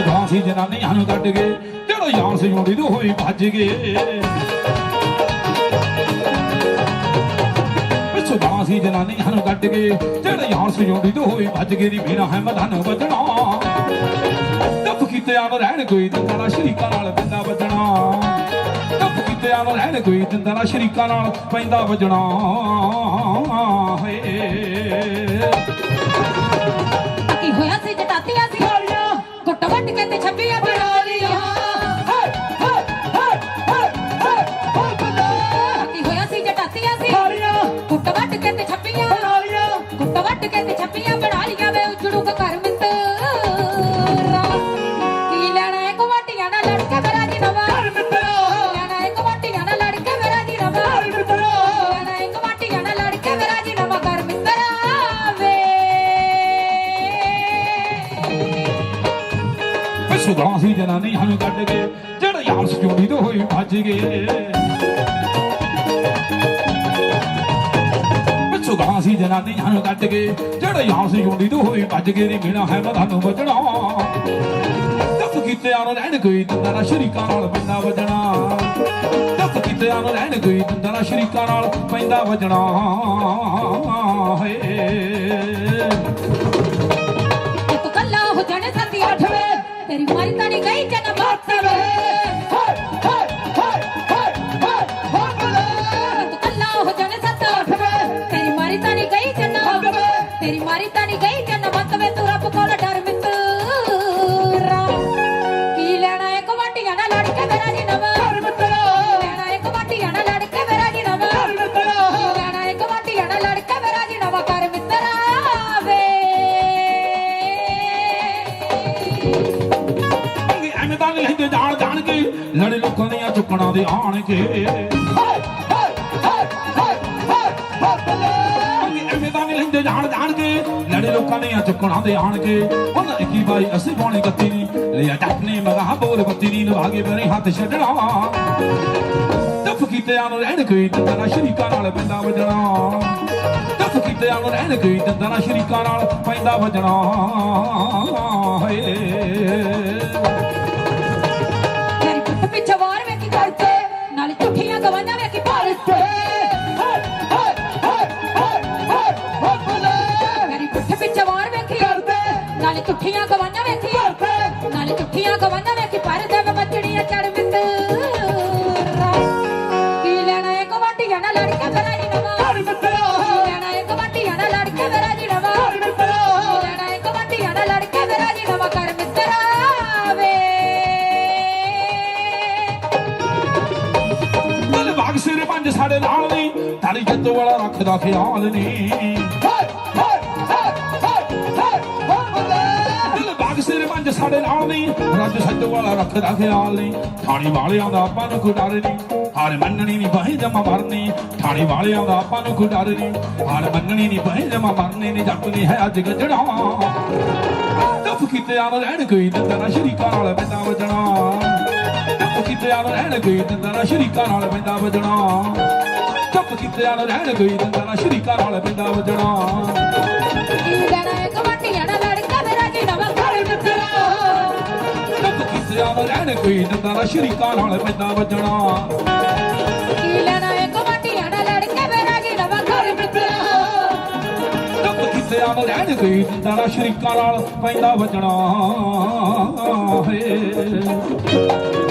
ਹਨ ਕੱਢ ਗਏ ਜਿਹੜਾ ਯਾਰ ਸੀ ਜੋੜੀ ਤੋਂ ਹੋਈ ਭੱਜ ਗਏ। ਸੁਦਾ ਸੀ ਜਨਾਨੀ ਹਨ ਕੱਢ ਗਏ ਜਿਹੜੇ ਯਾਰ ਸੀ ਜੋੜੀ ਤੋਂ ਹੋਈ ਭੱਜ ਗਏ ਦੀ ਬਿਨਾ ਹੈ ਮਧਨ ਵੱਜਣਾ। ਤਪ ਕੀਤੇ ਆਨ ਰਹਿਣ ਕੋਈ ਦਿੰਦਾ ਨਾ ਸ਼ਰੀਕਾਂ ਨਾਲ ਪੈਂਦਾ ਵੱਜਣਾ। ਤਪ ਕੀਤੇ ਆਨ ਰਹਿਣ ਕੋਈ ਦਿੰਦਾ ਨਾ ਸ਼ਰੀਕਾਂ ਨਾਲ ਪੈਂਦਾ ਵੱਜਣਾ। ਹਏ। ਕੀ ਹੋਇਆ ਸੁਦਾ ਸੀ ਜਨਾਨੀ ਹਨ ਕੱਢ ਗਏ ਜਿਹੜਾ ਯਾਰ ਸੀ ਜੋੜੀ ਤੋਂ ਹੋਈ ਭੱਜ ਗਏ ਸੁਦਾ ਸੀ ਜਨਾਨੀ ਹਨ ਕੱਢ ਗਏ ਜਿਹੜਾ ਯਾਰ ਸੀ ਜੋੜੀ ਤੋਂ ਹੋਈ ਭੱਜ ਗਏ ਨੀ ਬਿਨਾ ਹੈ ਮਧਾ ਨੂੰ ਵੱਜਣਾ। ਤਪ ਕੀਤੇ ਆਨ ਰਹਿਣ ਕੋਈ ਦਿੰਦਾ ਨਾ ਸ਼ਰੀਕਾਂ ਨਾਲ ਪੈਂਦਾ ਵੱਜਣਾ। ਤਪ ਕੀਤੇ ਆਨ ਰਹਿਣ ਕੋਈ ਦਿੰਦਾ ਨਾ ਸ਼ਰੀਕਾਂ ਨਾਲ ਪੈਂਦਾ ਵੱਜਣਾ। ਕੇ ਲੜੇ ਲੋਕਾਂ ਦੀਆਂ ਚੁੱਕਣਾ ਦੇ ਆਣ ਕੇ ਕਿ ਐਵੇਂ ਤਾਂ ਨਹੀਂ ਲੈਂਦੇ ਜਾਣ ਜਾਣ ਕੇ ਲੜੇ ਲੋਕਾਂ ਦੀਆਂ ਚੁੱਕਣਾ ਦੇ ਆਣ ਕੇ ਉਹਨਾਂ ਇੱਕੀ ਵਾਰੀ ਅਸੀਂ ਪਾਉਣੀ ਗੱਤੀ ਨਹੀਂ ਲਿਆ ਜੱਟ ਨੇ ਮਗਾ ਬੋਲ ਬੱਤੀ ਨਹੀਂ ਲਵਾਗੇ ਮੇਰੇ ਹੱਥ ਛੱਡਣਾ। ਤਪ ਕੀਤੇ ਆਨ ਰਹਿਣ ਕੋਈ ਦੰਦਾ ਨਾ ਸ਼ਰੀਕਾਂ ਨਾਲ ਪੈਂਦਾ ਵੱਜਣਾ। ਤਪ ਕੀਤੇ ਆਨ ਰਹਿਣ ਕੋਈ ਦੰਦਾ ਨਾ ਸ਼ਰੀਕਾਂ ਨਾਲ ਪੈਂਦਾ ਵੱਜਣਾ। ਹਏ। ਝੂਠੀਆਂ ਗਵਾਈਆਂ ਵੇਖੀ। ਨਾਲੇ ਝੂਠੀਆਂ ਗਵਾਈਆਂ ਵੇਖੀ ਪਰ ਦੇ ਮੱਚੜੀਆਂ ਚੜ ਮਿੱਤਰਾ ਕੀ ਲੈਣਾ ਏ ਕਵਾਟੀਆਂ ਨਾਲ ਲੜ ਕੇ ਮੇਰਾ ਜੀ ਨਵਾ? ਕੀ ਲੈਣਾ ਏ ਕਵਾਟੀਆਂ ਨਾਲ ਲੜ ਕੇ ਮੇਰਾ ਜੀ ਨਵਾ? ਕੀ ਲੈਣਾ ਏ ਕਵਾਟੀਆਂ ਨਾਲ ਲੜ ਕੇ ਮੇਰਾ ਜੀ ਨਵਾ? ਕਰ ਮਿੱਤਰਾ ਵੇ ਦਿਲ ਬਾਗ ਸਿਰ ਪੰਜ ਸਾਡੇ ਨਾਲ ਨਹੀਂ ਤਾਰੀ ਜੱਤੋ ਵਾਲਾ ਰੱਖਦਾ ਖਿਆਲ ਨਹੀਂ ਦਿਲ ਬਾਗ ਪੰਜ ਸਾਡੇ ਨਾਲ ਨਹੀਂ। ਰੱਜ ਸੱਜੋ ਵਾਲਾ ਰੱਖਦਾ ਖਿਆਲ ਨਹੀਂ। ਥਾਣੀ ਵਾਲਿਆਂ ਦਾ ਆਪਾਂ ਨੂੰ ਕੋਈ ਡਰ ਨਹੀਂ। ਹਾਰ ਮੰਨਣੀ ਨਹੀਂ ਬਾਹੇ ਜਮਾ ਮਰਨੀ। ਥਾਣੀ ਵਾਲਿਆਂ ਦਾ ਆਪਾਂ ਨੂੰ ਕੋਈ ਡਰ ਨਹੀਂ। ਹਾਰ ਮੰਨਣੀ ਨਹੀਂ ਬਾਹੇ ਜਮਾ ਮਰਨੀ ਨਹੀਂ, ਜੱਟ ਨਹੀਂ ਹੈ ਅੱਜ ਗੱਜਣਾ। ਤਪ ਕੀਤੇ ਆਨ ਰਹਿਣ ਕੋਈ ਦਿੰਦਾ ਨਾ ਸ਼ਰੀਕਾਂ ਨਾਲ ਪੈਂਦਾ ਵਜਣਾ। ਤਪ ਕੀਤੇ ਆਨ ਰਹਿਣ ਕੋਈ ਦਿੰਦਾ ਨਾ ਸ਼ਰੀਕਾਂ ਨਾਲ ਪੈਂਦਾ ਵਜਣਾ। ਤਪ ਕੀਤੇ ਆਨ ਰਹਿਣ ਕੋਈ ਦਿੰਦਾ ਨਾ ਸ਼ਰੀਕਾਂ ਨਾਲ ਪੈਂਦਾ ਵਜਣਾ। ਕੀ ਲੈਣਾ ਏ ਕਵਾਟੀਆਂ ਨਾਲ ਆਨ ਰਹਿਣ ਕੋਈ ਦਿੰਦਾ ਨਾ ਸ਼ਰੀਕਾਂ ਨਾਲ ਪੈਂਦਾ ਵੱਜਣਾ। ਕੀ ਲੈਣਾ ਨਾਲ ਲੜ ਕੇ ਮੇਰਾ ਜੀ ਨਵਾ ਮਿੱਤਰਾ? ਰਹਿਣ ਕੋਈ ਦਿੰਦਾ ਨਾ ਸ਼ਰੀਕਾਂ ਨਾਲ ਪੈਂਦਾ ਵੱਜਣਾ। ਹੇ।